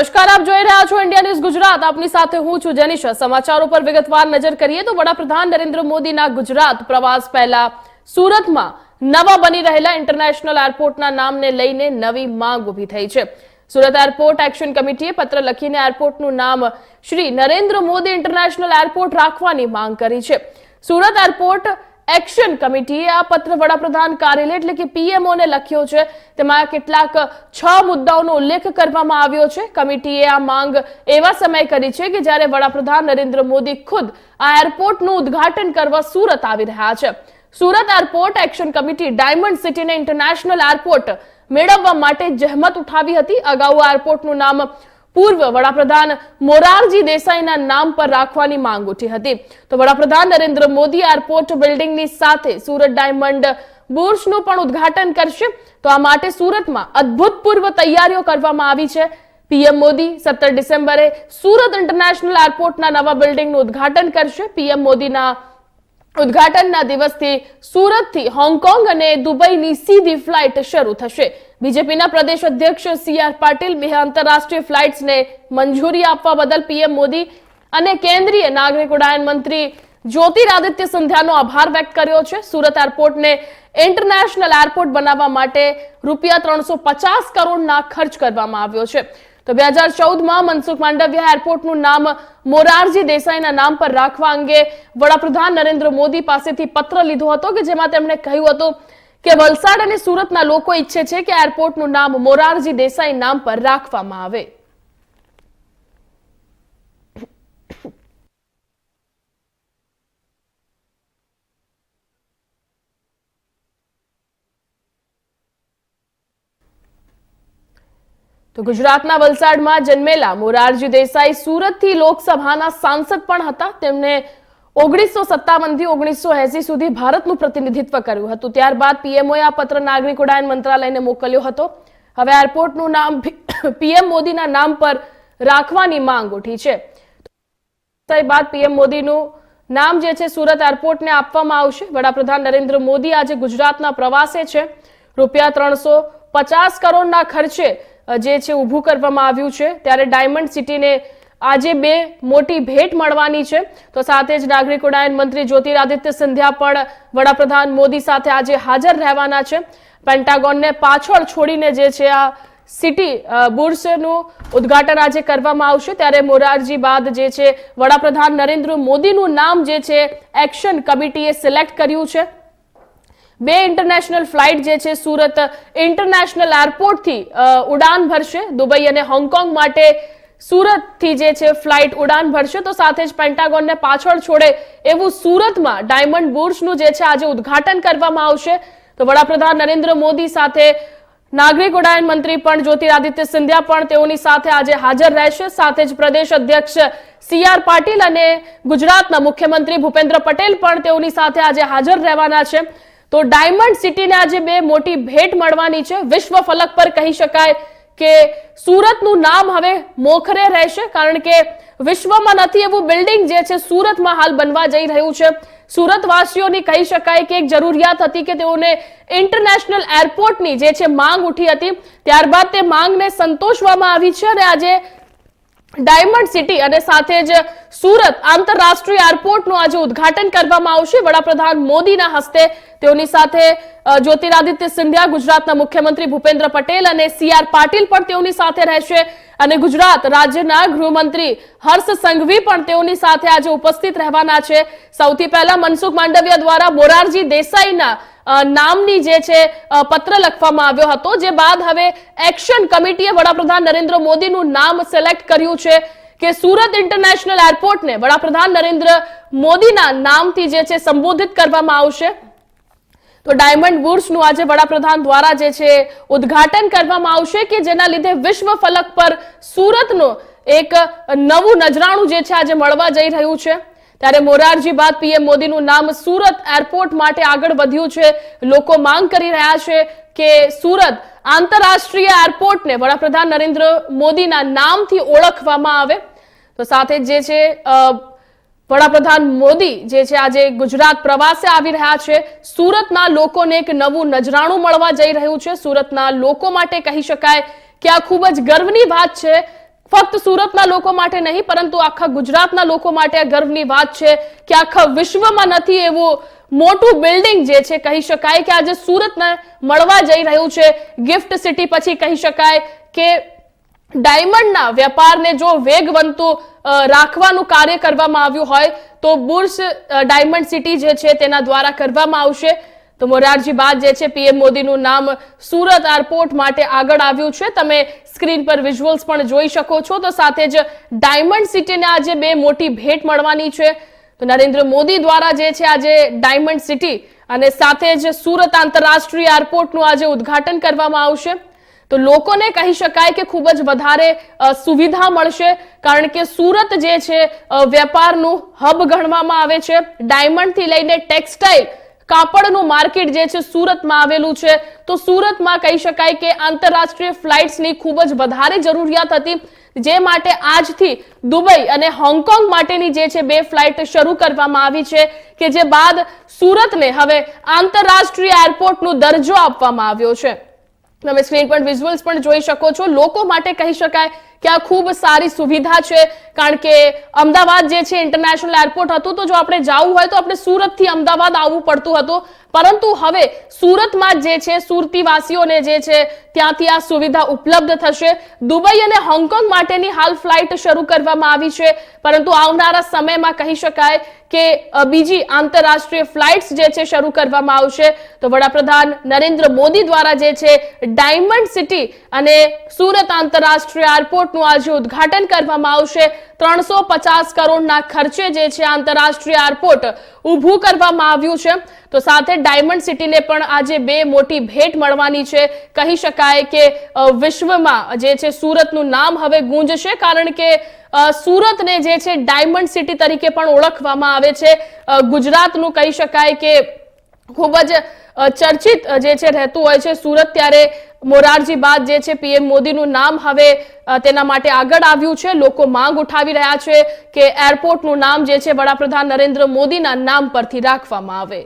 નમસ્કાર, આપ જોઈ રહ્યા છો ઇન્ડિયા ન્યૂઝ ગુજરાત. આપની સાથે હું છું જેનિશા. સમાચારો પર વિગતવાર નજર કરીએ તો વડાપ્રધાન નરેન્દ્ર મોદીના ગુજરાત પ્રવાસ પહેલા સુરતમાં નવા બની રહેલા ઇન્ટરનેશનલ એરપોર્ટના નામને લઈને નવી માંગ ઊભી થઈ છે. સુરત એરપોર્ટ એક્શન કમિટીએ પત્ર લખીને એરપોર્ટનું નામ શ્રી નરેન્દ્ર મોદી ઇન્ટરનેશનલ એરપોર્ટ રાખવાની માંગ કરી છે. સુરત એરપોર્ટ એક્શન કમિટીએ આ પત્ર વડાપ્રધાન કાર્યાલય એટલે કે પીએમઓને લખ્યો છે. તેમાં કેટલાક છ મુદ્દાઓનો ઉલ્લેખ કરવામાં આવ્યો છે. કમિટીએ આ માંગ એવા સમય કરી છે કે જ્યારે વડાપ્રધાન નરેન્દ્ર મોદી ખુદ આ એરપોર્ટનું ઉદ્ઘાટન કરવા સુરત આવી રહ્યા છે. Surat airport action committee diamond સિટીને international airport મેળવવા માટે જહેમત ઉઠાવી હતી. અગાઉ એરપોર્ટનું નામ પૂર્વ વડાપ્રધાન મોરારજી દેસાઈના નામ પર રાખવાની માંગ ઉઠી હતી. તો વડાપ્રધાન નરેન્દ્ર મોદી એરપોર્ટ બિલ્ડિંગની સાથે સુરત ડાયમંડ બુર્સનું પણ ઉદ્ઘાટન કરશે. તો આ માટે સુરતમાં અભૂતપૂર્વ તૈયારીઓ કરવામાં આવી છે. પીએમ મોદી સત્તર ડિસેમ્બરે સુરત ઇન્ટરનેશનલ એરપોર્ટના નવા બિલ્ડિંગનું ઉદ્ઘાટન કરશે. પીએમ મોદીના ઉદ્ઘાટનના દિવસથી સુરતથી હોંગકોંગ અને દુબઈની સીધી ફ્લાઇટ શરૂ થશે. બીજેપીના પ્રદેશ અધ્યક્ષ સી આર પાટીલ બે આંતરરાષ્ટ્રીય ફ્લાઇટ્સને મંજૂરી આપવા બદલ પીએમ મોદી અને કેન્દ્રીય નાગરિક ઉડ્ડયન મંત્રી જ્યોતિરાદિત્ય સિંધિયાનો આભાર વ્યક્ત કર્યો છે સુરત એરપોર્ટને ઇન્ટરનેશનલ એરપોર્ટ બનાવવા માટે રૂપિયા ત્રણસો પચાસ કરોડના ખર્ચ કરવામાં આવ્યો છે તો બે હજાર ચૌદમાં મનસુખ માંડવિયા એરપોર્ટનું નામ મોરારજી દેસાઈના નામ પર રાખવા અંગે વડાપ્રધાન નરેન્દ્ર મોદી પાસેથી પત્ર લીધો હતો કે જેમાં તેમણે કહ્યું હતું કે વલસાડ અને સુરતના લોકો ઈચ્છે છે કે એરપોર્ટનું નામ મોરારજી દેસાઈ નામ પર રાખવામાં આવે. તો ગુજરાતના વલસાડમાં જન્મેલા મોરારજી દેસાઈ સુરતથી લોકસભાના સાંસદ પણ હતા. તેમને ઓગણીસો સત્તાવનથી ઓગણીસો એસી સુધી ભારતનું પ્રતિનિધિત્વ કર્યું હતું. ત્યારબાદ પીએમઓએ આ પત્ર નાગરિક ઉડાયન મંત્રાલયને મોકલ્યો હતો. હવે એરપોર્ટનું નામ પીએમ મોદીના નામ પર રાખવાની માંગ ઉઠી છે. બાદ પીએમ મોદીનું નામ જે છે સુરત એરપોર્ટને આપવામાં આવશે. વડાપ્રધાન નરેન્દ્ર મોદી આજે ગુજરાતના પ્રવાસે છે. રૂપિયા ત્રણસો પચાસ કરોડના ખર્ચે જે છે ઊભું કરવામાં આવ્યું છે. ત્યારે ડાયમંડ સિટીને આજે બે મોટી ભેટ મળવાની છે. તો સાથે જ નાગરિક ઉડ્ડયન મંત્રી જ્યોતિરાદિત્ય સિંધિયા પણ વડાપ્રધાન મોદી સાથે આજે હાજર રહેવાના છે. પેન્ટાગોનને પાછળ છોડીને જે છે આ સિટી બુર્સનું ઉદ્ઘાટન આજે કરવામાં આવશે. ત્યારે મોરારજી બાદ જે છે વડાપ્રધાન નરેન્દ્ર મોદીનું નામ જે છે એક્શન કમિટીએ સિલેક્ટ કર્યું છે. બે ઇન્ટરનેશનલ ફ્લાઇટ જે છે સુરત ઇન્ટરનેશનલ એરપોર્ટથી ઉડાન ભરશે. દુબઈ અને હોંગકોંગ માટે સુરતથી જે છે, ફ્લાઇટ ઉડાન ભરશે. તો સાથે જ પેન્ટાગોનને પાછળ છોડે એવું સુરતમાં ડાયમંડ બુર્સનું જે છે, આજે ઉદ્ઘાટન કરવામાં આવશે. તો વડાપ્રધાન નરેન્દ્ર મોદી સાથે નાગરિક ઉડ્ડયન મંત્રી પણ જ્યોતિરાદિત્ય સિંધિયા પણ તેઓની સાથે આજે હાજર રહેશે. સાથે જ પ્રદેશ અધ્યક્ષ સી આર પાટીલ અને ગુજરાતના મુખ્યમંત્રી ભૂપેન્દ્ર પટેલ પણ તેઓની સાથે આજે હાજર રહેવાના છે. તો ડાયમંડ સિટીને આજે બે મોટી ભેટ મળવાની છે. વિશ્વ ફલક પર કહી શકાય કે સુરતનું નામ હવે મોખરે રહેશે, કારણ કે વિશ્વમાં નથી એવું બિલ્ડિંગ જે છે સુરતમાં હાલ બનવા જઈ રહ્યું છે. સુરતવાસીઓની કહી શકાય કે એક જરૂરિયાત હતી કે તેઓને ઇન્ટરનેશનલ એરપોર્ટની જે છે માંગ ઉઠી હતી, ત્યારબાદ તે માંગને સંતોષવામાં આવી છે અને આજે ડાયમંડ સિટી અને સાથે જ સુરત આંતરરાષ્ટ્રીય એરપોર્ટનું આજે ઉદ્ઘાટન કરવામાં આવશે. વડાપ્રધાન મોદીના હસ્તે તેઓની સાથે જ્યોતિરાદિત્ય સિંધિયા, ગુજરાતના મુખ્યમંત્રી ભૂપેન્દ્ર પટેલ અને સીઆર પાટીલ પણ તેઓની સાથે રહેશે. અને ગુજરાત રાજ્યના ગૃહમંત્રી હર્ષ સંઘવી પણ તેઓની સાથે આજે ઉપસ્થિત રહેવાના છે. સૌથી પહેલા મનસુખ માંડવિયા દ્વારા મોરારજી દેસાઈના નામની જે છે પત્ર લખવામાં આવ્યો હતો, જે બાદ હવે એક્શન કમિટીએ વડાપ્રધાન નરેન્દ્ર મોદીનું નામ સિલેક્ટ કર્યું છે કે સુરત ઇન્ટરનેશનલ એરપોર્ટને વડાપ્રધાન નરેન્દ્ર મોદીના નામથી જે છે, સંબોધિત કરવામાં આવશે. તો ડાયમંડ બુર્સનું આજે વડાપ્રધાન દ્વારા જે છે, ઉદ્ઘાટન કરવામાં આવશે કે જેના લીધે વિશ્વ ફલક પર સુરતનું એક નવું નજરાણું જે છે, આજે મળવા જઈ રહ્યું છે. ત્યારે મોરારજી બાદ પીએમ મોદીનું નામ સુરત એરપોર્ટ માટે આગળ વધ્યું છે. લોકો માંગ કરી રહ્યા છે કે સુરત આંતરરાષ્ટ્રીય એરપોર્ટને વડાપ્રધાન નરેન્દ્ર મોદીના નામથી ઓળખવામાં આવે. તો સાથે જે છે વડાપ્રધાન મોદી જે છે, આજે ગુજરાત પ્રવાસે આવી રહ્યા છે. સુરતના લોકોને એક નવું નજરાણું મળવા જઈ રહ્યું છે. સુરતના લોકો માટે કહી શકાય કે આ ખૂબ જ ગર્વની વાત છે. ફક્ત સુરતના લોકો માટે નહીં, પરંતુ આખા ગુજરાતના લોકો માટે ગર્વની વાત છે કે આખા વિશ્વમાં નથી એવું મોટું બિલ્ડિંગ જે છે, કહી શકાય કે આજે સુરતને મળવા જઈ રહ્યું છે. ગિફ્ટ સિટી પછી કહી શકાય કે ડાયમંડના વેપારને જો વેગવંતુ રાખવાનું કાર્ય કરવામાં આવ્યું હોય, તો બુર્સ ડાયમંડ સિટી જે છે, તેના દ્વારા કરવામાં આવશે. તો મોરારજી બાદ જે છે, પીએમ મોદીનું નામ સુરત એરપોર્ટ માટે આગળ આવ્યું છે. તમે સ્ક્રીન પર વિઝ્યુઅલ્સ પણ જોઈ શકો છો. તો સાથે જ ડાયમંડ સિટીને આજે બે મોટી ભેટ મળવાની છે. તો નરેન્દ્ર મોદી દ્વારા જે છે, આજે ડાયમંડ સિટી અને સાથે જ સુરત આંતરરાષ્ટ્રીય એરપોર્ટનું આજે ઉદ્ઘાટન કરવામાં આવશે. તો લોકોને કહી શકાય કે ખૂબ જ વધારે સુવિધા મળશે, કારણ કે સુરત જે છે વેપારનું હબ ગણવામાં આવે છે. ડાયમંડથી લઈને ટેક્સટાઇલ કાપડનું માર્કેટ જે છે સુરતમાં આવેલું છે. તો સુરતમાં કહી શકાય કે આંતરરાષ્ટ્રીય ફ્લાઇટ્સની ખૂબ જ વધારે જરૂરિયાત હતી. જે માટે આજથી દુબઈ અને હોંગકોંગ માટેની જે છે બે ફ્લાઇટ શરૂ કરવામાં આવી છે કે જે બાદ સુરતને હવે આંતરરાષ્ટ્રીય એરપોર્ટનો દરજ્જો આપવામાં આવ્યો છે. તમે સ્ક્રીન પર વિઝ્યુઅલ્સ પણ જોઈ શકો છો. લોકો માટે કહી શકાય કે આ ખૂબ સારી સુવિધા છે. કારણ કે અમદાવાદ જે છે ઇન્ટરનેશનલ એરપોર્ટ હતું, તો જો આપણે જવું હોય તો આપણે સુરતથી અમદાવાદ આવવું પડતું હતું. પરંતુ હવે સુરતમાં જે છે, સુરતીવાસીઓને જે છે, ત્યાંથી આ સુવિધા ઉપલબ્ધ થશે. દુબઈ અને હોંગકોંગ માટેની હાલ ફ્લાઇટ શરૂ કરવામાં આવી છે. પરંતુ આવનારા સમયમાં કહી શકાય કે બીજી આંતરરાષ્ટ્રીય ફ્લાઇટ્સ જે છે, શરૂ કરવામાં આવશે. તો વડાપ્રધાન નરેન્દ્ર મોદી દ્વારા જે છે, ડાયમંડ સિટી અને સુરત આંતરરાષ્ટ્રીય એરપોર્ટનું આજે ઉદ્ઘાટન કરવામાં આવશે. ત્રણસો પચાસ કરોડના ખર્ચે જે છે આંતરરાષ્ટ્રીય એરપોર્ટ ઊભું કરવામાં આવ્યું છે. તો સાથે ડાયમંડ સિટીને પણ આજે બે મોટી ભેટ મળવાની છે. કહી શકાય કે વિશ્વમાં જે છે સુરતનું નામ હવે ગુંજશે, કારણ કે સુરતને જે છે ડાયમંડ સિટી તરીકે પણ ઓળખવામાં આવે છે. ગુજરાતનું કહી શકાય કે ખૂબ જ ચર્ચિત જે છે રહેતું હોય છે સુરત, ત્યારે મોરારજી બાદ જે છે પીએમ મોદીનું નામ હવે તેના માટે આગળ આવ્યું છે. લોકો માંગ ઉઠાવી રહ્યા છે કે એરપોર્ટનું નામ જે છે વડાપ્રધાન નરેન્દ્ર મોદીના નામ પરથી રાખવામાં આવે.